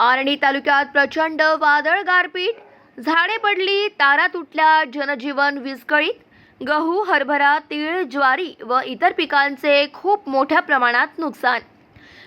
आर्णी तालुक्यात प्रचंड वादळ गारपीट. झाडे पडली तारा तुटल्या जनजीवन विस्कळीत. गहू हरभरा तीळ ज्वारी व इतर पिकांचे खूप मोठ्या प्रमाणात नुकसान.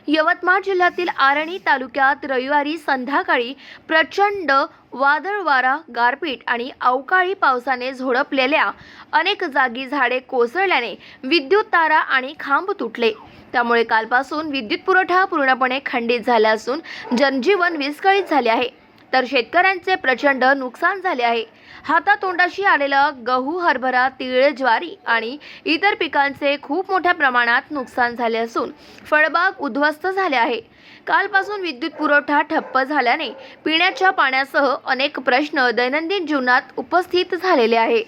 यवतमाळ जिल्ह्यातील आरणी तालुक्यात रविवारी संध्याकाळी प्रचंड वादळ वारा गारपीट आणि अवकाळी पावसाने झोडपलेल्या अनेक जागी झाडे कोसळल्याने विद्युत तारा आणि खांब तुटले. त्यामुळे कालपासून विद्युत पुरवठा पूर्णपणे खंडित झाला असून जनजीवन विस्कळीत झाले आहे. तर शेतकऱ्यांचे प्रचंड नुकसान झाले आहे. हातातोंडाशी आलेला गहू हरभरा तीळ ज्वारी आणि इतर पिकांचे खूप मोठ्या प्रमाणात नुकसान झाले असून फळबाग उद्ध्वस्त झाले आहे. कालपासून विद्युत पुरवठा ठप्प झाल्याने पिण्याच्या पाण्यासह अनेक प्रश्न दैनंदिन जीवनात उपस्थित झालेले आहे.